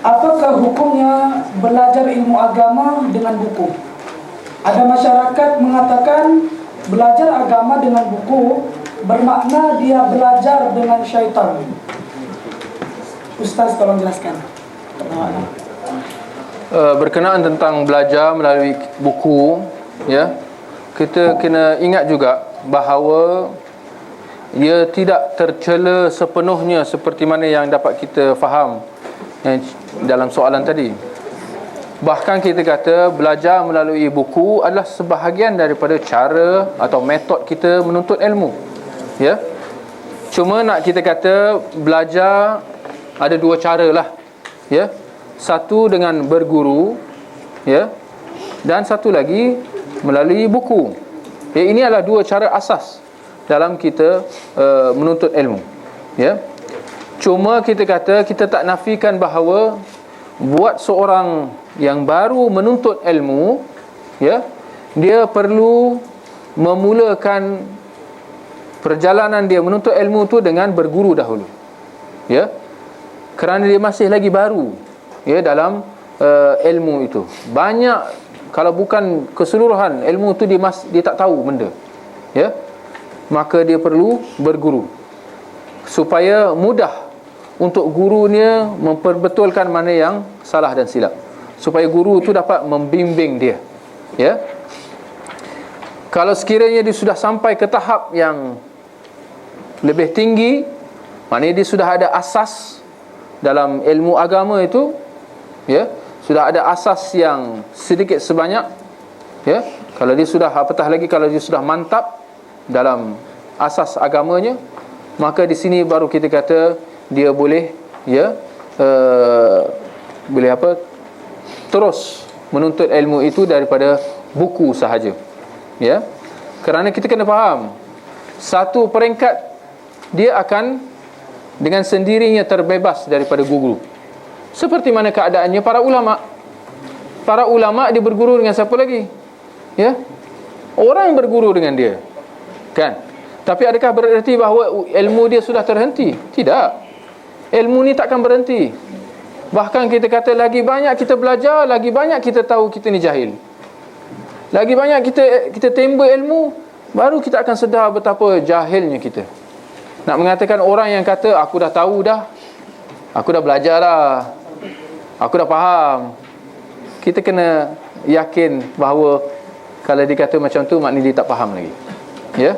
Apakah hukumnya belajar ilmu agama dengan buku? Ada masyarakat mengatakan belajar agama dengan buku bermakna dia belajar dengan syaitan. Ustaz tolong jelaskan. uh, berkenaan tentang belajar melalui buku ya kita kena ingat juga bahawa ia tidak tercela sepenuhnya seperti mana yang dapat kita faham eh, dalam soalan tadi. Bahkan kita kata belajar melalui buku adalah sebahagian daripada cara atau metod kita menuntut ilmu. Ya? Cuma nak kita kata belajar ada dua cara lah. Ya? Satu dengan berguru ya? Dan satu lagi melalui buku. Ya ini adalah dua cara asas dalam kita uh, menuntut ilmu. Ya cuma kita kata kita tak nafikan bahawa buat seorang yang baru menuntut ilmu ya dia perlu memulakan perjalanan dia menuntut ilmu tu dengan berguru dahulu ya. Kerana dia masih lagi baru ya dalam uh, ilmu itu. Banyak kalau bukan keseluruhan ilmu tu dia mas, dia tak tahu benda ya. Maka dia perlu berguru supaya mudah untuk gurunya memperbetulkan mana yang salah dan silap. Supaya guru tu dapat membimbing dia ya. Kalau sekiranya dia sudah sampai ke tahap yang lebih tinggi maknanya dia sudah ada asas dalam ilmu agama itu ya sudah ada asas yang sedikit sebanyak ya. Kalau dia sudah apatah lagi kalau dia sudah mantap dalam asas agamanya maka di sini baru kita kata dia boleh ya uh, boleh apa? Terus menuntut ilmu itu daripada buku sahaja ya. Kerana kita kena faham satu peringkat dia akan dengan sendirinya terbebas daripada guru. Seperti mana keadaannya para ulama. Para ulama dia berguru dengan siapa lagi? Ya? Orang berguru dengan dia. Kan? Tapi adakah bererti bahawa ilmu dia sudah terhenti? Tidak ilmu ni takkan berhenti. Bahkan kita kata lagi banyak kita belajar lagi banyak kita tahu kita ni jahil. Lagi banyak kita kita temba ilmu baru kita akan sedar betapa jahilnya kita. Nak mengatakan orang yang kata aku dah tahu dah. Aku dah belajar dah. Aku dah faham. Kita kena yakin bahawa kalau dia kata macam tu maknanya dia tak faham lagi. Ya